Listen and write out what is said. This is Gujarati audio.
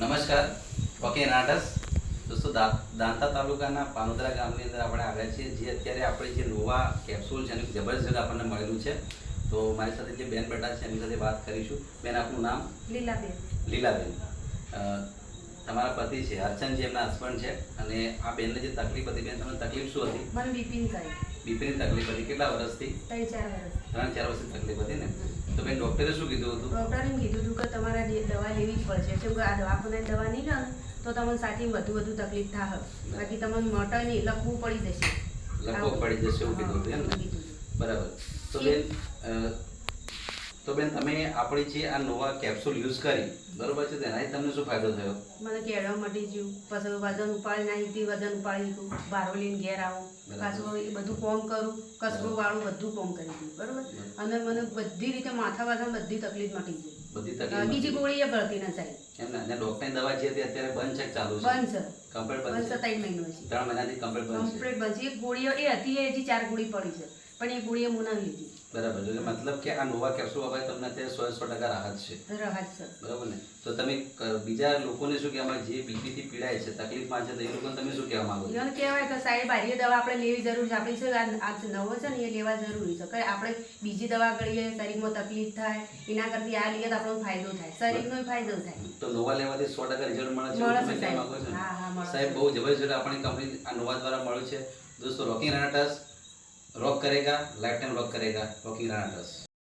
નમસ્કાર. ઓકે નાટસ દોસ્તો દાંતા તાલુકાના પાનોદરા ગામની અંદર આપણે આવ્યા છીએ. જે અત્યારે આપણે જે નોવા કેપ્સ્યુલ છે એનું જબરજસ્ત આપણને મળેલું છે. તો મારી સાથે જે બેન બેઠા છે એમની સાથે વાત કરીશું. બેન આપનું નામ? લીલાબેન. લીલાબેન. તમારા પતિ છે અર્ચન જે એમના હસબન્ડ છે. અને આ બેનને જે તકલીફ હતી બેન તમને તકલીફ શું હતી? મને બીપીની થાય બીપીની તકલીફ. હતી. કેટલા વર્ષથી? ત્રણ ચાર વર્ષ ત્રણ ચાર વર્ષની તકલીફ હતી ને? તો બેન ડૉક્ટરે શું કીધું હતું? ડૉક્ટરે કીધું હતું કે તમારે દે- દવા લેવી જ પડશે. કેમ કે આ દવાખાને દવા નહીં લો તો તમને સાથે વધુ વધુ તકલીફ થાય. બાકી તમને મોટર નહીં લખવું પડી જશે. લખવું પડી જશે એવું કીધું એમ. બરાબર. તો બેન તો બેન તમે આપણી જે આ નોવા કેપ્સ્યુલ યુઝ કરી બરોબર છે તેનાથી તમને શું ફાયદો થયો? મને કેળવા મટી ગયું પછી વજન ઉપાડી નાખી વજન ઉપાડી દીધું બારો લઈને ઘેર આવું. પાછું એ બધું કોમ કરું કસરું વાળું બધું કોમ કરી દીધું બરોબર? અને મને બધી રીતે માથા વાથા બધી તકલીફ મટી ગઈ. બધી તકલીફ બીજી ગોળી એ ભરતી ન જાય એમ ને ડૉક્ટરની દવા જે હતી અત્યારે બંધ છે ચાલુ છે. બંધ છે. કમ્પ્લીટ બંધ છે છે. ત્રણ મહિનો છે ત્રણ મહિનાથી કમ્પ્લીટ બંધ છે. કમ્પ્લીટ બંધ છે. એક ગોળીઓ એ હતી એ હજી ચાર ગોળી પડી છે. પણ એ ગોળી હું લીધી. બરાબર એટલે મતલબ કે આ નોવા કેપ્સ્યુલ વાપરે તમને અત્યારે સો સો ટકા રાહત છે. રાહત છે. બરાબર ને? તો તમે બીજા લોકોને શું કહેવા? જે બીપીથી પીડાય છે તકલીફમાં છે તો એ લોકોને તમે શું કહેવા માંગો એને કહેવાય કે સાહેબ આ દવા આપણે લેવી જરૂર છે. આપણી છે આ નવો છે ને એ લેવા જરૂરી છે. કે આપણે બીજી દવા કરીએ શરીરમાં તકલીફ થાય એના કરતી આ લઈએ તો આપણો ફાયદો થાય. શરીરનો ફાયદો થાય. તો નોવા લેવાથી સો ટકા રિઝલ્ટ મળે છે તમે કહેવા માંગો છો સાહેબ. બહુ જબરજસ્ત આપણી કંપની આ નોવા દ્વારા મળ્યું છે. દોસ્તો રોકિંગ રાનાટસ રોક કરેગા લાઈફ ટાઈમ રોક કરેગા રોકિંગ રાનાટસ